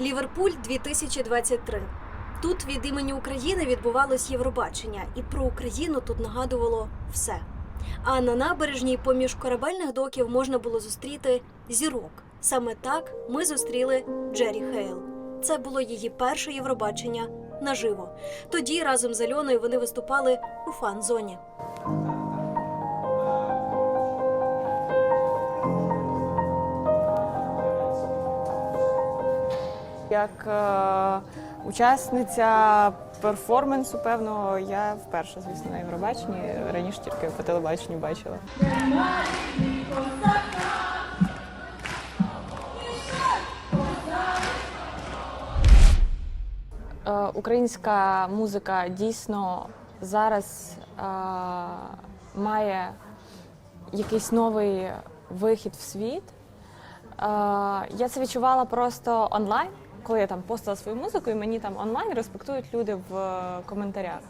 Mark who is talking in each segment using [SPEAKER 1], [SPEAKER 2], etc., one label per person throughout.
[SPEAKER 1] Ліверпуль 2023. Тут від імені України відбувалось Євробачення, і про Україну тут нагадувало все. А на набережній поміж корабельних доків можна було зустріти зірок. Саме так ми зустріли Джері Хейл. Це було її перше Євробачення наживо. Тоді разом з Альоною вони виступали у фан-зоні.
[SPEAKER 2] Як е, учасниця перформансу певного, я вперше, звісно, на Євробаченні. Раніше тільки по телебаченню бачила. Е, Українська музика дійсно зараз е, має якийсь новий вихід в світ. Е, Я це відчувала просто онлайн, коли я там постила свою музику, і мені там онлайн респектують люди в е, коментарях.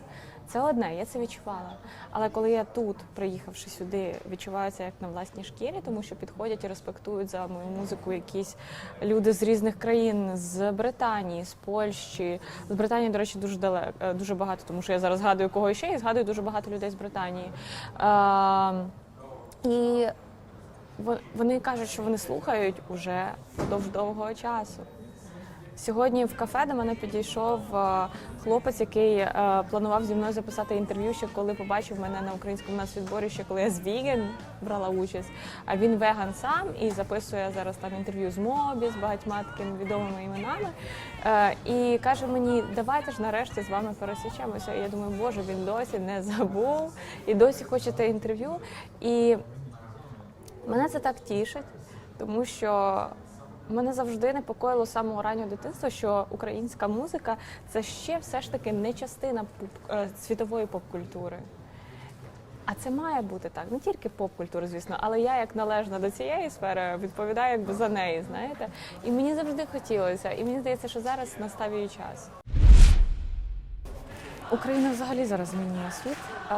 [SPEAKER 2] Це одне, я це відчувала. Але коли я тут, приїхавши сюди, відчуваю як на власній шкірі, тому що підходять і респектують за мою музику якісь люди з різних країн, з Британії, з Польщі. З Британії, до речі, дуже далеко, дуже багато, тому що я зараз згадую кого ще і згадую дуже багато людей з Британії. Е, і Вони кажуть, що вони слухають уже впродовж довгого часу. Сьогодні в кафе до мене підійшов е, хлопець, який е, планував зі мною записати інтерв'ю, ще коли побачив мене на українському нацвідборі, ще коли я з Віген брала участь. А він веган сам і записує зараз там інтерв'ю з Мобі, з багатьма такими відомими іменами. Е, І каже мені, давайте ж нарешті з вами пересічемося. І я думаю, боже, він досі не забув і досі хочете інтерв'ю. І Мене це так тішить, тому що мене завжди непокоїло самого раннього дитинства, що українська музика це ще все ж таки не частина поп- е, світової поп-культури. А це має бути так, не тільки поп-культури, звісно, але я, як належна до цієї сфери, відповідаю якби за неї, знаєте. І мені завжди хотілося, і мені здається, що зараз настав її час. Україна взагалі зараз змінює світ. Е,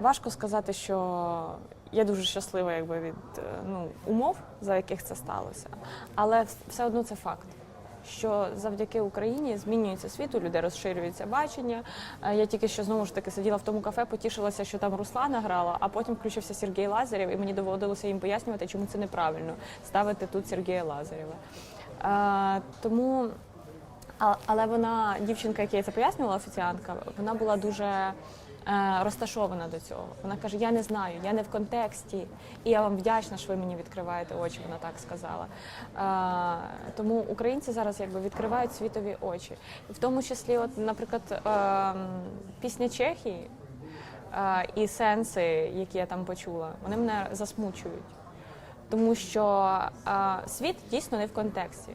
[SPEAKER 2] Важко сказати, що я дуже щаслива якби, від е, ну, умов, за яких це сталося. Але все одно це факт. Що завдяки Україні змінюється світ, у людей розширюється бачення. Е, Я тільки що знову ж таки сиділа в тому кафе, потішилася, що там Руслана грала, а потім включився Сергій Лазарєв, і мені доводилося їм пояснювати, чому це неправильно ставити тут Сергія Лазарєва. Е, Тому а- Але вона, дівчинка, яка я це пояснювала, офіціантка, вона була дуже розташована до цього. Вона каже: Я не знаю, я не в контексті, і я вам вдячна, що ви мені відкриваєте очі. Вона так сказала. Е, тому українці зараз якби відкривають світові очі, в тому числі, от, наприклад, е, пісня Чехії е, і сенси, які я там почула, вони мене засмучують тому що е, світ дійсно не в контексті.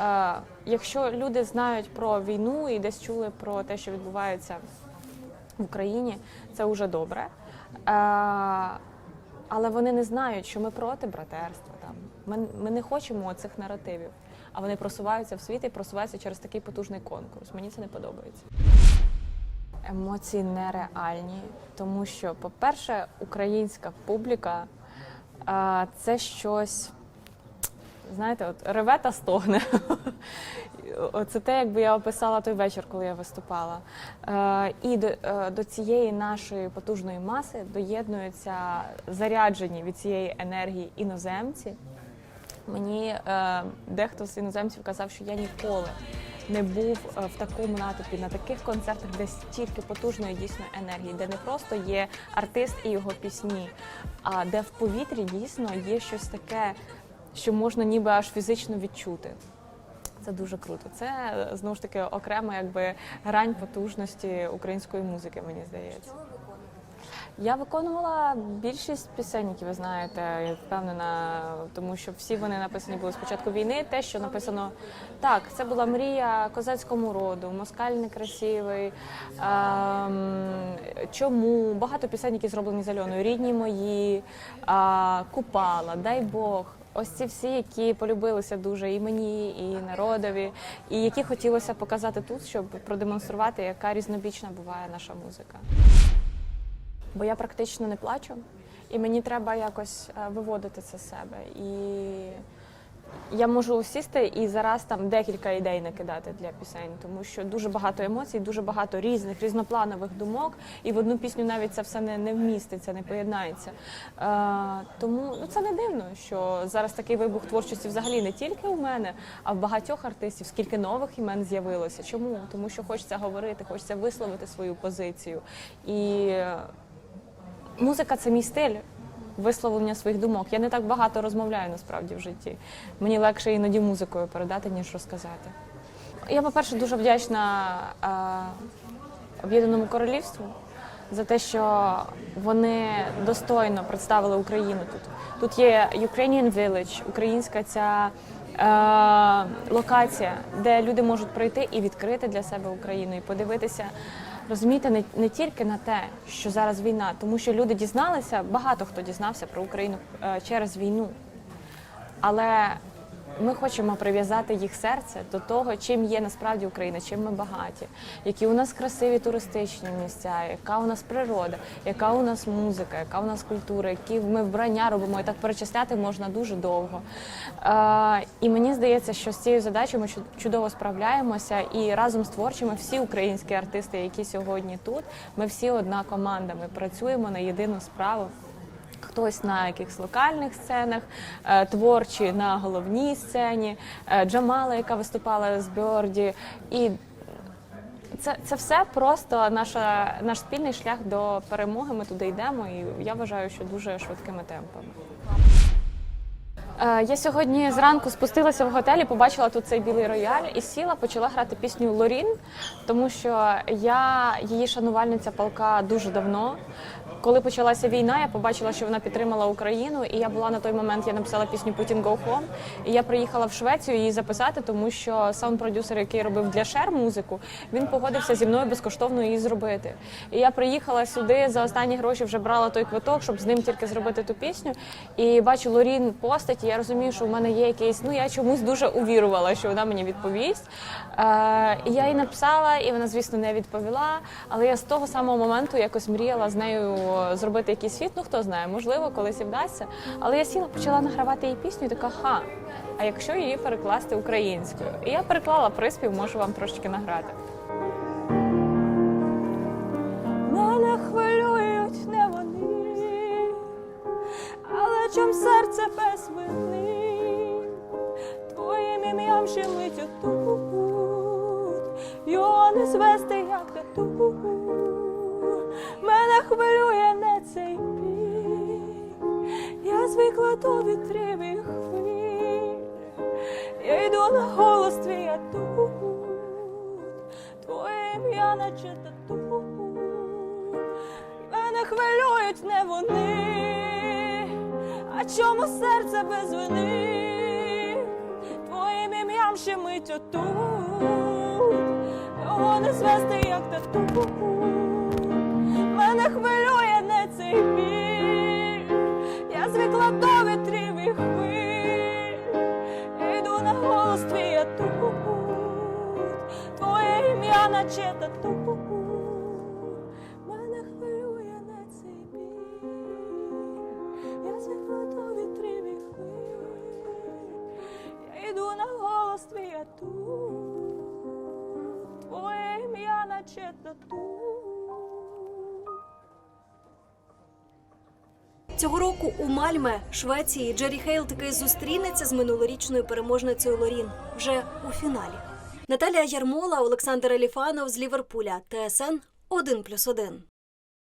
[SPEAKER 2] Е, якщо люди знають про війну і десь чули про те, що відбувається в Україні, це вже добре. Е, але вони не знають, що ми проти братерства. Там ми, ми не хочемо цих наративів, а вони просуваються в світ і просуваються через такий потужний конкурс. Мені це не подобається. Емоції нереальні, тому що, по-перше, українська публіка це щось, знаєте, от реве та стогне. Це те, якби я описала той вечір, коли я виступала. Е, І до, е, до цієї нашої потужної маси доєднуються заряджені від цієї енергії іноземці. Мені е, дехто з іноземців казав, що я ніколи не був в такому натовпі на таких концертах, де стільки потужної дійсно енергії, де не просто є артист і його пісні, а де в повітрі дійсно є щось таке, що можна ніби аж фізично відчути. Це дуже круто. Це е, знову ж таки окрема якби грань потужності української музики, мені здається. Я виконувала більшість пісень, які ви знаєте, я впевнена, тому що всі вони написані були спочатку війни. Те, що написано так, це була мрія козацькому роду, москаль некрасивий. ем, чому багато пісень, які зроблені з Альоною, рідні мої, а, купала, дай Бог. Ось ці всі, які полюбилися дуже і мені, і народові, і які хотілося показати тут, щоб продемонструвати, яка різнобічна буває наша музика бо я практично не плачу, і мені треба якось е, виводити це з себе. І я можу сісти і зараз там декілька ідей накидати для пісень, тому що дуже багато емоцій, дуже багато різних, різнопланових думок, і в одну пісню навіть це все не, не вміститься, не поєднається. Е, тому ну, це не дивно, що зараз такий вибух творчості взагалі не тільки у мене, а в багатьох артистів, скільки нових імен з'явилося. Чому? Тому що хочеться говорити, хочеться висловити свою позицію. І е, музика це мій стиль висловлення своїх думок. Я не так багато розмовляю насправді в житті. Мені легше іноді музикою передати, ніж розказати. Я, по-перше, дуже вдячна е, Об'єднаному королівству за те, що вони достойно представили Україну тут. Тут є Ukrainian Village, українська ця е, локація, де люди можуть прийти і відкрити для себе Україну і подивитися. Розумієте, не, не тільки на те, що зараз війна, тому що люди дізналися, багато хто дізнався про Україну е, через війну. Але ми хочемо прив'язати їх серце до того, чим є насправді Україна, чим ми багаті, які у нас красиві туристичні місця, яка у нас природа, яка у нас музика, яка у нас культура, які ми вбрання робимо. І так перечисляти можна дуже довго. І мені здається, що з цією задачею ми чудово справляємося. І разом з творчими всі українські артисти, які сьогодні тут, ми всі одна команда. Ми працюємо на єдину справу. Хтось на якихось локальних сценах, е, творчі на головній сцені, е, Джамала, яка виступала з Бьорді. І це, це все просто наша, наш спільний шлях до перемоги. Ми туди йдемо, і я вважаю, що дуже швидкими темпами. Е, Я сьогодні зранку спустилася в готелі, побачила тут цей білий рояль і сіла, почала грати пісню Лорін, тому що я її шанувальниця полка дуже давно. Коли почалася війна, я побачила, що вона підтримала Україну, і я була на той момент, я написала пісню Putin Go Home. І я приїхала в Швецію її записати, тому що саунд-продюсер, який робив для Шер музику, він погодився зі мною безкоштовно її зробити. І я приїхала сюди за останні гроші, вже брала той квиток, щоб з ним тільки зробити ту пісню. І бачу Лорін постать, і я розумію, що в мене є якийсь. Ну я чомусь дуже увірувала, що вона мені відповість. Е, я їй написала, і вона, звісно, не відповіла. Але я з того самого моменту якось мріяла з нею зробити якийсь світ. Ну хто знає, можливо, колись і вдасться. Але я сіла, почала награвати її пісню, і така ха. А якщо її перекласти українською? І я переклала приспів, можу вам трошечки награти. Але чом серце без вини, твоїм ім'ям щемить отут, його не звести, як тату. Мене хвилює не цей біль, я звикла до вітрів і хвиль, я йду на голос твій, я тут, твоє ім'я наче тату. Мене хвилюють не вони, чому серце без вини? Твоїм ім'ям щемить отут, його не звести, як тату. Мене хвилює не цей біль, я звикла до вітрів і хвиль, йду на голос твій, я тут, твоє ім'я наче тату. Тут, твоє ім'я наче тату.
[SPEAKER 1] Цього року у Мальме, Швеції, Джері Хейл таки зустрінеться з минулорічною переможницею Лорін вже у фіналі. Наталія Ярмола, Олександр Еліфанов з Ліверпуля, ТСН 1+,1.